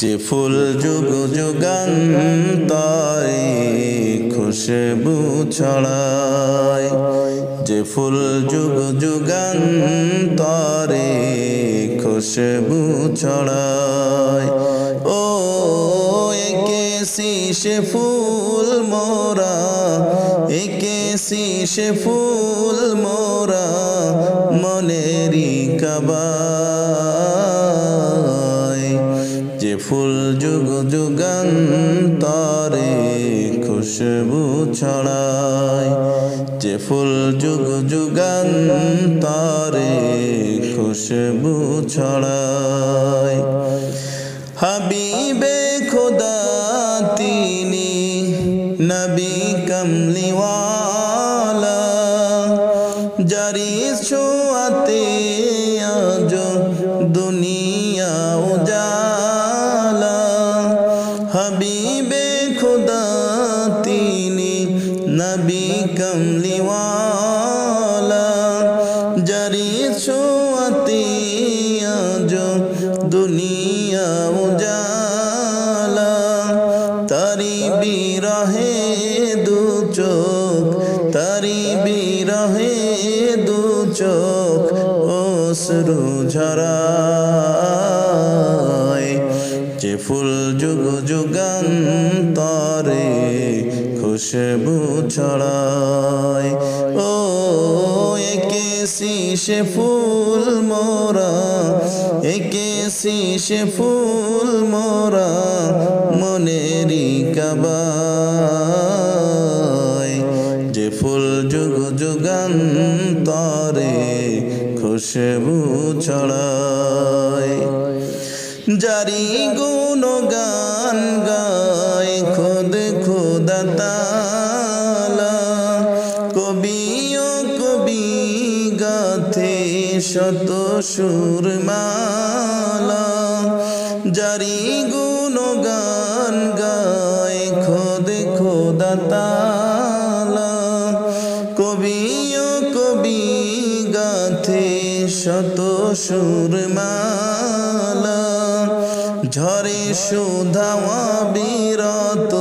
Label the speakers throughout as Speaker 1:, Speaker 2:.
Speaker 1: যে ফুল যুগ যুগান্তরে খুশবু ছড়ায়, যে ফুল যুগ যুগান্তরে খুশবু ছড়ায়। ও একে শীষে ফুল মোরা, একে শীষে ফুল মোরা মনেরি কাবায় যে ফুল যুগ যুগান্তরে খুশবু ছড়ায় যে ফুল যুগ যুগান্তরে খুশবু ছড়ায় হাবিবে খোদা তিনি নবী কমলিওয়ালা। জারি ছোয়াতে আজ দুনিয়া উজালা। নবী কমলিওয়ালা জারি ছোয়াতে আজ দুনিয়া উজালা। তারি বিরহে দু চোখ, তারি বিরহে দু চোখ, অশ্রু ঝরায় যে ফুল যুগ যুগান্তরে খুশবু ছড়ায়। ও একে শীষে ফুল মোরা, একে শীষে ফুল মোরা মনেরি কাবায়। যে ফুল যুগ যুগান্তরে খুশবু ছড়ায়। জারি গুণ গান গায় খুদ খুদা তালা। কবি গাথে শত সুর মালা জারি গুণ গান গায় খুদ খুদা তালা। কবি ও কবি গাথে শত সুর মালা ঝরে সুধাওয়া বিরত,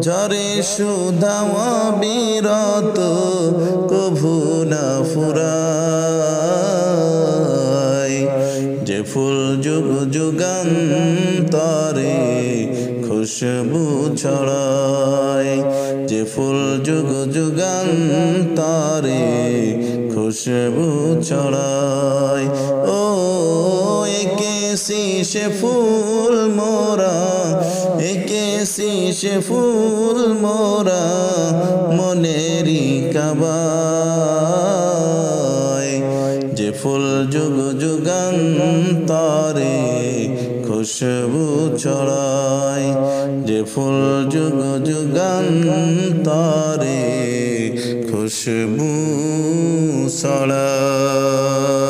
Speaker 1: ঝরে সুধাওয়া বিরত, কভু না ফুরায় যে ফুল যুগ যুগান্তরে খুশবু ছড়ায় যে ফুল যুগ যুগান্তরে খুশবু ছড়ায় ও ফুল মোরা একে শীষে ফুল মোরা মনেরি কাবায়। যে ফুল যুগ যুগান্তরে খুশবু ছড়ায়, যে ফুল যুগ যুগান্তরে খুশবু ছড়ায়।